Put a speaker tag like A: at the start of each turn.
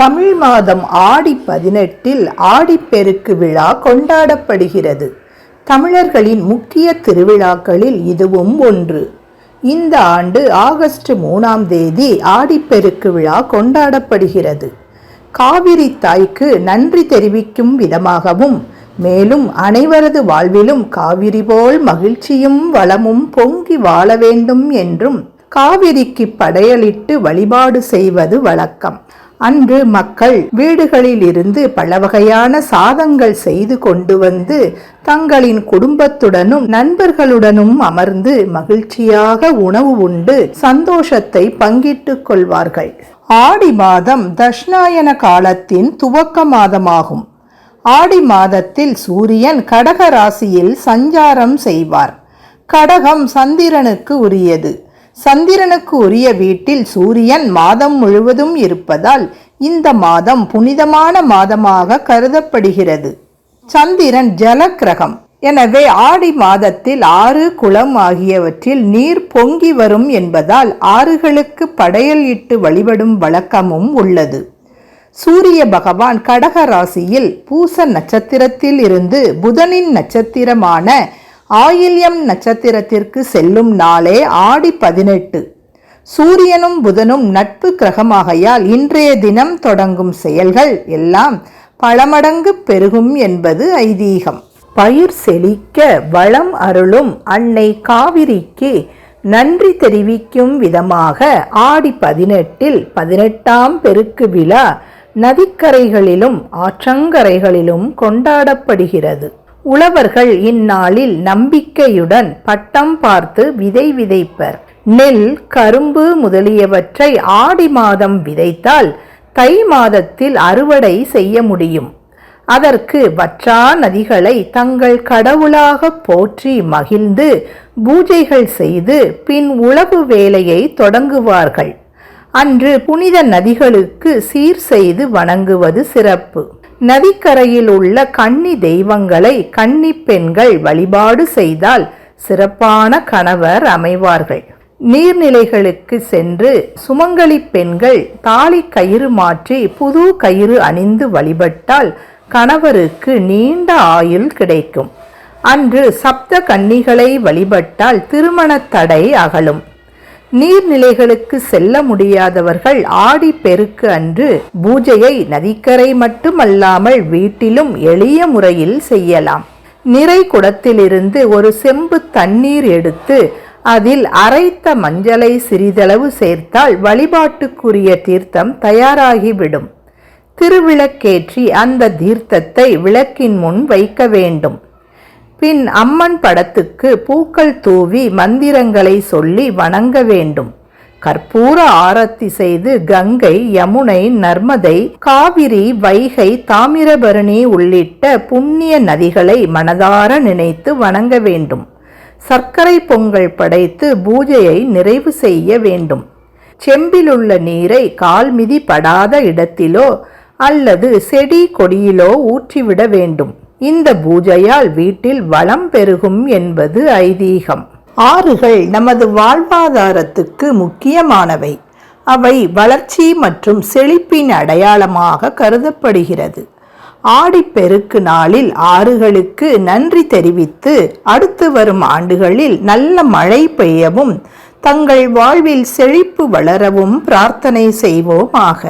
A: தமிழ் மாதம் ஆடி பதினெட்டில் ஆடிப்பெருக்கு விழா கொண்டாடப்படுகிறது. தமிழர்களின் முக்கிய திருவிழாக்களில் இதுவும் ஒன்று. இந்த ஆண்டு ஆகஸ்ட் மூணாம் தேதி ஆடிப்பெருக்கு விழா கொண்டாடப்படுகிறது. காவிரி தாய்க்கு நன்றி தெரிவிக்கும் விதமாகவும் மேலும் அனைவரது வாழ்விலும் காவிரி போல் மகிழ்ச்சியும் வளமும் பொங்கி வாழ வேண்டும் என்றும் காவிரிக்கு படையலிட்டு வழிபாடு செய்வது வழக்கம். அன்று மக்கள் வீடுகளில் இருந்து பல வகையான சாதங்கள் செய்து கொண்டு வந்து தங்களின் குடும்பத்துடனும் நண்பர்களுடனும் அமர்ந்து மகிழ்ச்சியாக உணவு உண்டு சந்தோஷத்தை பங்கிட்டுக் கொள்வார்கள். ஆடி மாதம் தஷ்ணாயன காலத்தின் துவக்க மாதமாகும். ஆடி மாதத்தில் சூரியன் கடக ராசியில் சஞ்சாரம் செய்வார். கடகம் சந்திரனுக்கு உரியது. சந்திரனுக்கு உரிய வீட்டில் சூரியன் மாதம் முழுவதும் இருப்பதால் இந்த மாதம் புனிதமான மாதமாக கருதப்படுகிறது. சந்திரன் ஜலக்கிரகம். எனவே ஆடி மாதத்தில் ஆறு குளம் ஆகியவற்றில் நீர் பொங்கி வரும் என்பதால் ஆறுகளுக்கு படையல் இட்டு வழிபடும் வழக்கமும் உள்ளது. சூரிய பகவான் கடக ராசியில் பூச நட்சத்திரத்தில் இருந்து புதனின் நட்சத்திரமான ஆயில்யம் நட்சத்திரத்திற்கு செல்லும் நாளே ஆடி பதினெட்டு. சூரியனும் புதனும் நட்பு கிரகமாகையால் இன்றைய தினம் தொடங்கும் செயல்கள் எல்லாம் பலமடங்கு பெருகும் என்பது ஐதீகம். பயிர் செழிக்க வளம் அருளும் அன்னை காவிரிக்கு நன்றி தெரிவிக்கும் விதமாக ஆடி பதினெட்டில் பதினெட்டாம் பெருக்கு விழா நதிக்கரைகளிலும் ஆற்றங்கரைகளிலும் கொண்டாடப்படுகிறது. உழவர்கள் இந்நாளில் நம்பிக்கையுடன் பட்டம் பார்த்து விதை விதைப்பர். நெல் கரும்பு முதலியவற்றை ஆடி மாதம் விதைத்தால் தை மாதத்தில் அறுவடை செய்ய முடியும். அதற்கு வற்றா நதிகளை தங்கள் கடவுளாக போற்றி மகிழ்ந்து பூஜைகள் செய்து பின் உழவு வேலையை தொடங்குவார்கள். அன்று புனித நதிகளுக்கு சீர் செய்து வணங்குவது சிறப்பு. நதிக்கரையில் உள்ள கன்னி தெய்வங்களை கன்னி பெண்கள் வழிபாடு செய்தால் சிறப்பான கணவர் அமைவார்கள். நீர்நிலைகளுக்கு சென்று சுமங்கலி பெண்கள் தாலி கயிறு மாற்றி புது கயிறு அணிந்து வழிபட்டால் கணவருக்கு நீண்ட ஆயுள் கிடைக்கும். அன்று சப்த கன்னிகளை வழிபட்டால் திருமணத் தடை அகலும். நீர்நிலைகளுக்கு செல்ல முடியாதவர்கள் ஆடி பெருக்கு அன்று பூஜையை நதிக்கரை மட்டுமல்லாமல் வீட்டிலும் எளிய முறையில் செய்யலாம். நிறை குடத்திலிருந்து ஒரு செம்பு தண்ணீர் எடுத்து அதில் அரைத்த மஞ்சளை சிறிதளவு சேர்த்தால் வழிபாட்டுக்குரிய தீர்த்தம் தயாராகிவிடும். திருவிளக்கேற்றி அந்த தீர்த்தத்தை விளக்கின் முன் வைக்க வேண்டும். பின் அம்மன் படத்துக்கு பூக்கள் தூவி மந்திரங்களை சொல்லி வணங்க வேண்டும். கற்பூர ஆரத்தி செய்து கங்கை யமுனை நர்மதை காவிரி வைகை தாமிரபரணி உள்ளிட்ட புண்ணிய நதிகளை மனதார நினைத்து வணங்க வேண்டும். சர்க்கரை பொங்கல் படைத்து பூஜையை நிறைவு செய்ய வேண்டும். செம்பிலுள்ள நீரை கால்மிதி படாத இடத்திலோ அல்லது செடி கொடியிலோ ஊற்றிவிட வேண்டும். இந்த பூஜையால் வீட்டில் வளம் பெருகும் என்பது ஐதீகம். ஆறுகள் நமது வாழ்வாதாரத்துக்கு முக்கியமானவை. அவை வளர்ச்சி மற்றும் செழிப்பின் அடையாளமாக கருதப்படுகிறது. ஆடிப்பெருக்கு நாளில் ஆறுகளுக்கு நன்றி தெரிவித்து அடுத்து வரும் ஆண்டுகளில் நல்ல மழை பெய்யவும் தங்கள் வாழ்வில் செழிப்பு வளரவும் பிரார்த்தனை செய்வோமாக.